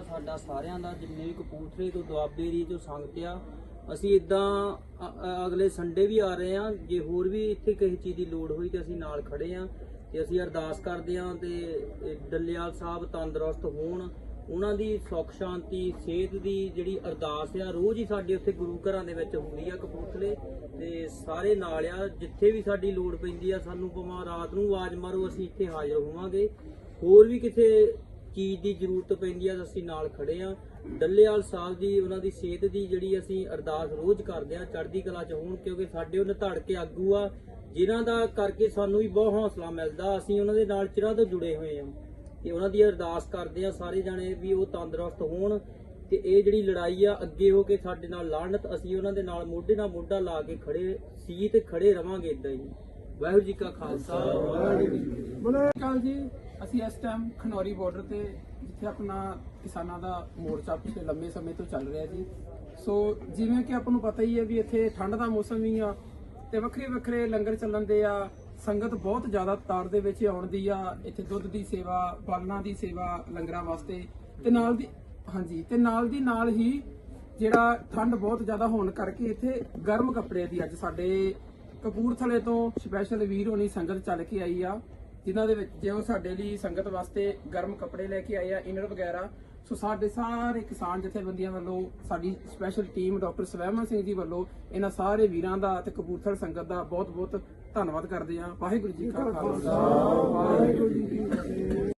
ਆ ਸਾਡਾ ਸਾਰਿਆਂ ਦਾ, ਜਿੰਨੇ ਵੀ ਕਪੂਰਥਲੇ ਤੋਂ ਦੁਆਬੇ ਦੀ ਤੋਂ ਸੰਗਤ ਆ, ਅਸੀਂ ਇਦਾਂ ਅਗਲੇ ਸੰਡੇ ਵੀ ਆ ਰਹੇ ਆ ਜੇ ਹੋਰ ਵੀ ਇੱਥੇ ਕਿਸੇ ਚੀਜ਼ ਦੀ ਲੋੜ ਹੋਈ ਤੇ ਅਸੀਂ ਨਾਲ ਖੜੇ ਆ ਤੇ ਅਸੀਂ ਅਰਦਾਸ ਕਰਦੇ ਆ ਤੇ, ਇਹ ਸਾਹਿਬ ਤੰਦਰੁਸਤ ਹੋਣ। ਉਹਨਾਂ ਦੀ ਸੁੱਖ, ਸ਼ਾਂਤੀ, ਸਿਹਤ ਦੀ ਜਿਹੜੀ ਅਰਦਾਸ ਆ, ਰੋਜ਼ ਹੀ ਸਾਡੇ ਉੱਥੇ ਗੁਰੂ ਘਰਾਂ ਦੇ ਵਿੱਚ ਹੁੰਦੀ ਆ ਕਪੂਰਥਲੇ ਤੇ ਸਾਰੇ ਨਾਲ ਆ। ਜਿੱਥੇ ਵੀ ਸਾਡੀ ਲੋੜ ਪੈਂਦੀ ਆ, ਸਾਨੂੰ ਭਾਵੇਂ ਰਾਤ ਨੂੰ ਆਵਾਜ਼ ਮਾਰੋ, ਅਸੀਂ ਇੱਥੇ ਹਾਜ਼ਰ ਹੋਵਾਂਗੇ। ਹੋਰ ਵੀ ਕਿਤੇ ਚੀਜ਼ ਦੀ ਜ਼ਰੂਰਤ ਪੈਂਦੀ ਆ ਅਸੀਂ ਨਾਲ ਖੜੇ ਆ। ਡੱਲੇਵਾਲ ਸਾਹਿਬ ਦੀ ਉਹਨਾਂ ਦੀ ਸਿਹਤ ਦੀ ਜਿਹੜੀ ਅਸੀਂ ਅਰਦਾਸ ਰੋਜ਼ ਕਰਦੇ ਆ ਚੜ੍ਹਦੀ ਕਲਾ ਚ ਹੋਣ ਕਿਉਂਕਿ ਸਾਡੇ ਉਹਨਾਂ ਧੜ ਕੇ ਆਗੂ ਆ ਜਿਨ੍ਹਾਂ ਦਾ ਕਰਕੇ ਸਾਨੂੰ ਵੀ ਬਹੁਤ ਹੌਸਲਾ ਮਿਲਦਾ ਅਸੀਂ ਉਹਨਾਂ ਦੇ ਨਾਲ ਚਿਰਾਂ ਤੋਂ ਜੁੜੇ ਹੋਏ ਆ। ਤੇ ਉਹਨਾਂ ਦੀ ਅਰਦਾਸ ਕਰਦੇ ਆ ਸਾਰੇ ਜਾਣੇ ਵੀ ਉਹ ਤੰਦਰੁਸਤ ਹੋਣ ਤੇ ਇਹ ਜਿਹੜੀ ਲੜਾਈ ਆ ਅੱਗੇ ਹੋ ਕੇ ਸਾਡੇ ਨਾਲ ਲੜਨਤ ਅਸੀਂ ਉਹਨਾਂ ਦੇ ਨਾਲ ਮੋਢੇ ਨਾਲ ਮੋਢਾ ਲਾ ਕੇ ਖੜੇ ਸੀ ਤੇ ਖੜੇ ਰਵਾਂਗੇ ਇਦਾਂ ਹੀ। ਵਾਹਿਗੁਰੂ ਜੀ ਕਾ ਖਾਲਸਾ। ਵਾਹਿਗੁਰੂ ਜੀ ਕੀ ਫਤਿਹ। ਬੋਲੇ ਕਾਲ ਜੀ ਅਸੀਂ ਇਸ ਟਾਈਮ ਖਨੌਰੀ ਬਾਰਡਰ ਤੇ, ਜਿੱਥੇ ਆਪਣਾ ਕਿਸਾਨਾਂ ਦਾ ਮੋਰਚਾ ਪਿਛਲੇ ਲੰਬੇ ਸਮੇਂ ਤੋਂ ਚੱਲ ਰਿਹਾ ਜੀ। ਸੋ ਜਿਵੇਂ ਕਿ ਆਪਾਂ ਨੂੰ ਪਤਾ ਹੀ ਹੈ ਵੀ ਇੱਥੇ ਠੰਡ ਦਾ ਮੌਸਮ ਵੀ ਆ ਤੇ ਵੱਖਰੇ ਵੱਖਰੇ ਲੰਗਰ ਚੱਲਣ ਦੇ ਆ। ਸੰਗਤ ਬਹੁਤ ਜ਼ਿਆਦਾ ਤਾਰ ਦੇ ਵਿੱਚ ਆਉਣ ਦੀ ਆ। ਇੱਥੇ ਦੁੱਧ ਦੀ ਸੇਵਾ, ਬਾਲਣਾ ਦੀ ਸੇਵਾ ਲੰਗਰਾਂ ਵਾਸਤੇ ਤੇ ਨਾਲ ਦੀ, ਹਾਂਜੀ, ਤੇ ਨਾਲ ਦੀ ਨਾਲ ਹੀ ਜਿਹੜਾ ਠੰਡ ਬਹੁਤ ਜ਼ਿਆਦਾ ਹੋਣ ਕਰਕੇ ਇੱਥੇ ਗਰਮ ਕੱਪੜੇ ਦੀ ਅੱਜ ਸਾਡੇ ਕਪੂਰਥਲੇ ਤੋਂ ਸਪੈਸ਼ਲ ਵੀਰ ਹੋਣੀ ਸੰਗਤ ਚੱਲ ਕੇ ਆਈ ਆ। ਜਿਨ੍ਹਾਂ ਦੇ ਵਿੱਚ ਜੇ ਉਹ ਸਾਡੇ ਲਈ ਸੰਗਤ ਵਾਸਤੇ ਗਰਮ ਕੱਪੜੇ ਲੈ ਕੇ ਆਏ ਆ, ਇਨਰ ਵਗੈਰਾ। ਸੋ ਸਾਡੇ ਸਾਰੇ ਕਿਸਾਨ ਜਥੇਬੰਦੀਆਂ ਵੱਲੋਂ, ਸਾਡੀ special team doctor Swaiman Singh ji ਵੱਲੋਂ, ਇਹਨਾਂ ਸਾਰੇ ਵੀਰਾਂ ਦਾ ਤੇ ਕਪੂਰਥਲ ਸੰਗਤ ਦਾ ਬਹੁਤ ਬਹੁਤ ਧੰਨਵਾਦ ਕਰਦੇ ਆ ਵਾਹਿਗੁਰੂ ਜੀ ਕਾ ਖਾਲਸਾ। ਵਾਹਿਗੁਰੂ ਜੀ ਕੀ ਫਤਿਹ।